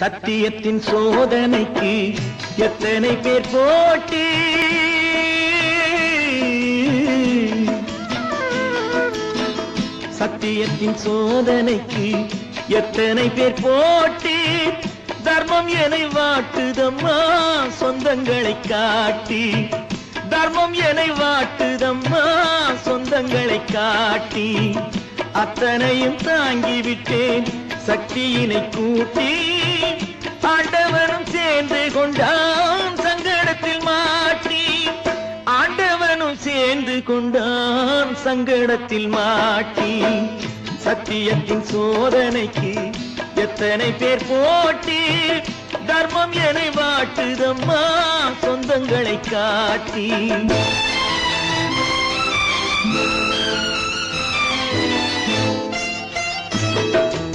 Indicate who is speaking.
Speaker 1: சத்தியத்தின் சோதனைக்கு எத்தனை பேர் போட்டி? சத்தியத்தின் சோதனைக்கு எத்தனை பேர் போட்டி? தர்மம் எனை வாட்டுதம்மா சொந்தங்களை காட்டி. தர்மம் எனை வாட்டுதம்மா சொந்தங்களை காட்டி. அத்தனையும் தாங்கிவிட்டேன் சக்தியினை கூட்டி. கொண்டான் சங்கடத்தில் மாட்டி ஆண்டவனும் சேர்ந்து கொண்டான் சங்கடத்தில் மாட்டி. சத்தியத்தின் சோதனைக்கு எத்தனை பேர் போட்டி தர்மம் என வாட்டுதம்மா சொந்தங்களை காட்டி thank you